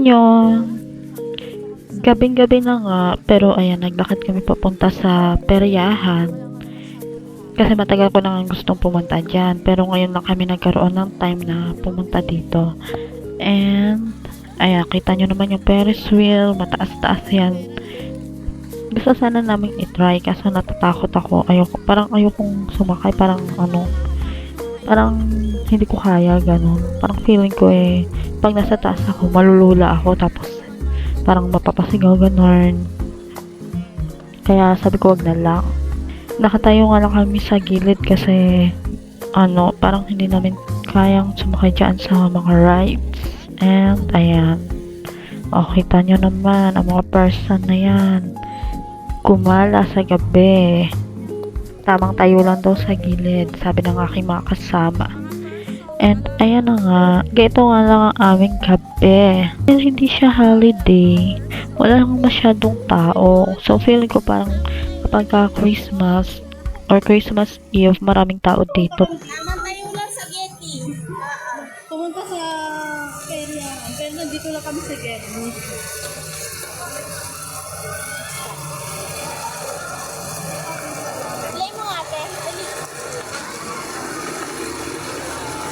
Annyeong! Gabing-gabi na nga, pero ayan, naglakad kami papunta sa peryahan. Kasi matagal ko na nga gustong pumunta dyan. Pero ngayon lang kami nagkaroon ng time na pumunta dito. And, ayan, kita nyo naman yung Ferris wheel. Mataas-taas yan. Gusto sana namin itry kaso natatakot ako. Ayoko, parang ayokong sumakay. Parang ano, parang hindi ko kaya, ganun. Parang feeling ko eh, pag nasa taas ako, malulula ako. Tapos, parang mapapasigaw, ganun. Kaya sabi ko, wag na lang nakatayo nga lang kami sa gilid kasi ano, parang hindi namin kayang sumakay dyan sa mga rides. And, ayan. O, kita nyo naman, ang mga person na yan. Kumala sa gabi. Tamang tayo lang daw sa gilid, sabi ng aking mga kasama. And, ayan na nga, ganito nga lang ang aming gabi. Pero hindi siya holiday. Wala lang masyadong tao. So, feeling ko parang kapag ka Christmas or Christmas Eve, maraming tao dito. Naman lang sa Getty. Pumunta sa area. Pero nandito lang kami sa Getty. Play mo ate. Dali.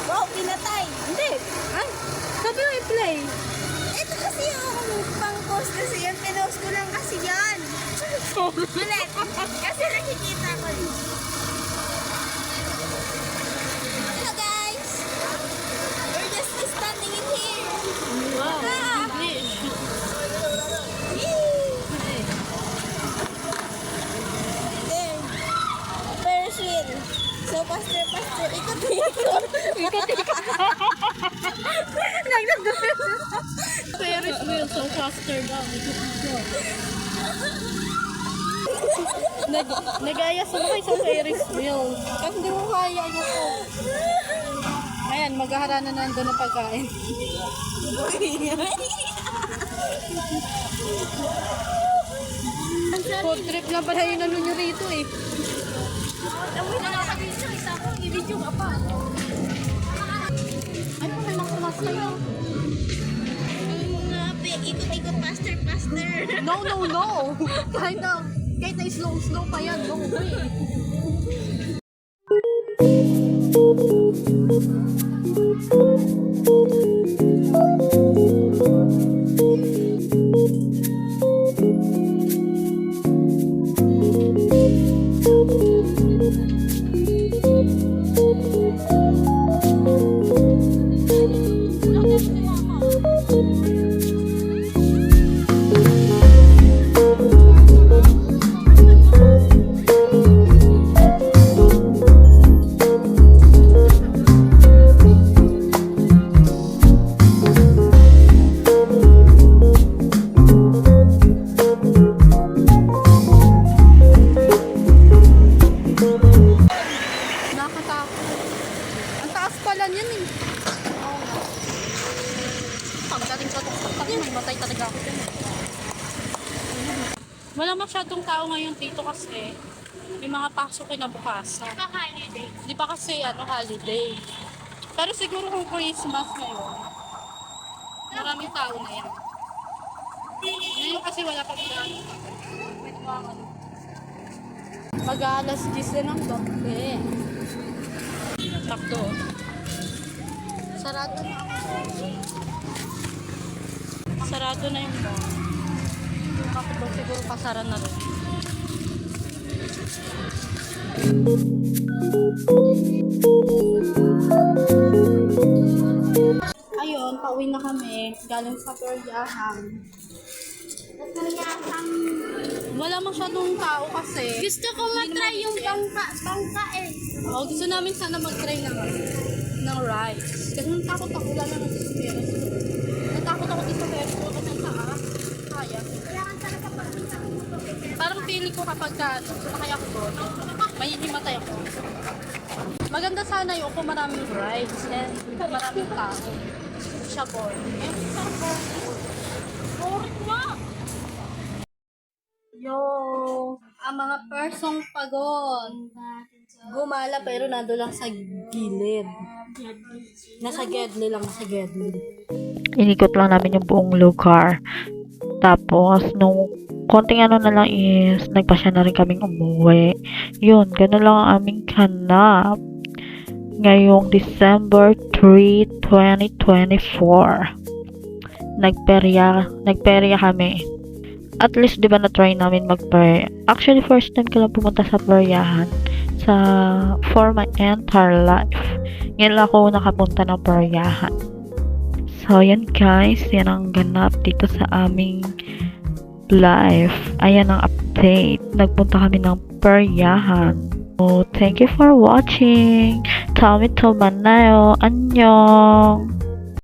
Wow, pinatay. Hindi! Ay! Sabi mo i-play. Ito kasi yung pang-post kasi yan. Pinost ko lang kasi yan. Ulit. Kasi nakikita ko. eh. Hello guys. We're just standing in here. Wow! Ah. English. There. Wheel. So, faster, faster. Ikot, ikot. Ikot, ikot. Ferris wheel, so faster daw. Nag Nag-aya sa mga sa Ferris wheel. Kasi hindi mo kaya, ayoko. Ayan, maghahara na nandun ng pagkain. Food trip na pala yung ano nyo rito eh. Amoy na lang kami sa isa ko. I-video ka pa. Ay, may mga kumas pe, ikot-ikot, faster, faster. No, no, no! Kahit na, kahit na slow, slow pa yan, no way. Taas pala niyan eh. Oo nga. Pagdating sa tuktok pa may matay talaga ako dyan. Wala masyadong tao ngayon dito kasi may mga pasok kinabukasan. Sa holiday. Di ba kasi ano, holiday. Pero siguro kung Christmas ngayon, maraming tao na yan. Ngayon kasi wala pa tumangan. Mag-aalas 10 na ng gabi. Takto. Sarado na ako. Sarado na yung bar. Yung kakito siguro pasara na rin. Ayun, pauwi na kami. Galing sa peryahan. Wala masyadong tao kasi. Gusto ko matry yung bangka, bangka eh. Oh, gusto namin sana mag-try ng, ng rides. Kasi natakot ako, naman sa Ferris. Natakot ako dito Ferris wheel kasi ang taas. Kaya. Kailangan talaga pa. Parang feeling ko kapag ka, ano, sumakay ako doon, may himatay ako. Maganda sana yung kung maraming rides and maraming tao. Siya boring. Eh, na! Yo! Ang mga persong pagod. Gumala pero nando lang sa gilid. Nasa gedli lang, nasa gedli. inikot lang namin yung buong lugar. Tapos, nung konting ano na lang is, nagpasya na rin kaming umuwi. Yun, ganun lang ang aming hanap. Ngayong December 3, 2024. Nagperya, nagperya kami. At least, di ba, na-try namin magperya. Actually, first time ko lang pumunta sa peryahan sa for my entire life. Ngayon lang ako nakapunta ng peryahan. So, yan guys. Yan ang ganap dito sa aming life. Ayan ang update. Nagpunta kami ng peryahan. So, thank you for watching. Tommy Tomanayo. Annyeong!